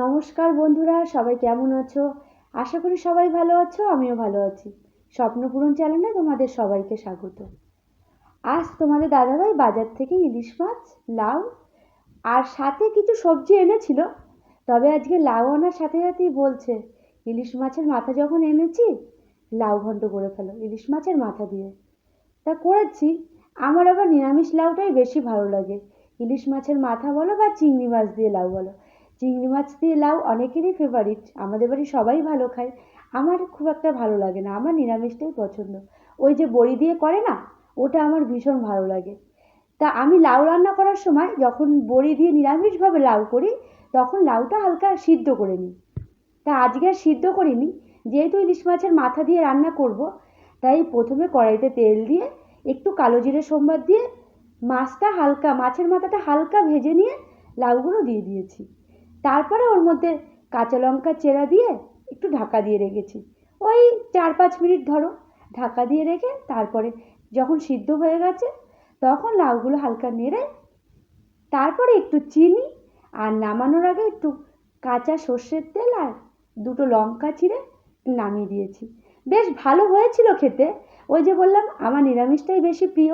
নমস্কার বন্ধুরা, সবাই কেমন আছো? আশা করি সবাই ভালো আছো, আমিও ভালো আছি। স্বপ্নপূরণ চ্যানেলে তোমাদের সবাইকে স্বাগত। আজ তোমাদের দাদাভাই বাজার থেকে ইলিশ মাছ, লাউ আর সাথে কিছু সবজি এনেছিল। তবে আজকে লাউ আনার সাথে সাথেই বলছে, ইলিশ মাছের মাথা যখন এনেছি, লাউ ঘন্ট করে ফেলো, ইলিশ মাছের মাথা দিয়ে। তা করেছি। আমার আবার নিরামিষ লাউটাই বেশি ভালো লাগে। ইলিশ মাছের মাথা বলো বা চিংড়ি মাছ দিয়ে লাউ বলো চিংড়ি মাছ দিয়ে লাউ অনেকেরই ফেভারিট আমাদের বাড়ি সবাই ভালো খায়। আমার খুব একটা ভালো লাগে না। আমার নিরামিষটাই পছন্দ। ওই যে বড়ি দিয়ে করে না, ওটা আমার ভীষণ ভালো লাগে। তা আমি লাউ রান্না করার সময় যখন বড়ি দিয়ে নিরামিষভাবে লাউ করি, তখন লাউটা হালকা সিদ্ধ করে নিই। তা আজকে আর সিদ্ধ করিনি। যেহেতু ইলিশ মাছের মাথা দিয়ে রান্না করব, তাই প্রথমে কড়াইতে তেল দিয়ে, একটু কালো জিরে সোমবার দিয়ে মাছটা হালকা, মাছের মাথাটা হালকা ভেজে নিয়ে লাউগুলো দিয়ে দিয়েছি। তারপরে ওর মধ্যে কাঁচা লঙ্কা চেরা দিয়ে একটু ঢাকা দিয়ে রেখেছি। ওই চার পাঁচ মিনিট ধরো, ঢাকা দিয়ে রেখে তারপরে যখন সিদ্ধ হয়ে গেছে, তখন লাউগুলো হালকা নেড়ে, তারপরে একটু চিনি আর নামানোর আগে একটু কাঁচা সর্ষের তেল আর দুটো লঙ্কা চিড়ে নামিয়ে দিয়েছি। বেশ ভালো হয়েছিল খেতে। ওই যে বললাম, আমার নিরামিষটাই বেশি প্রিয়।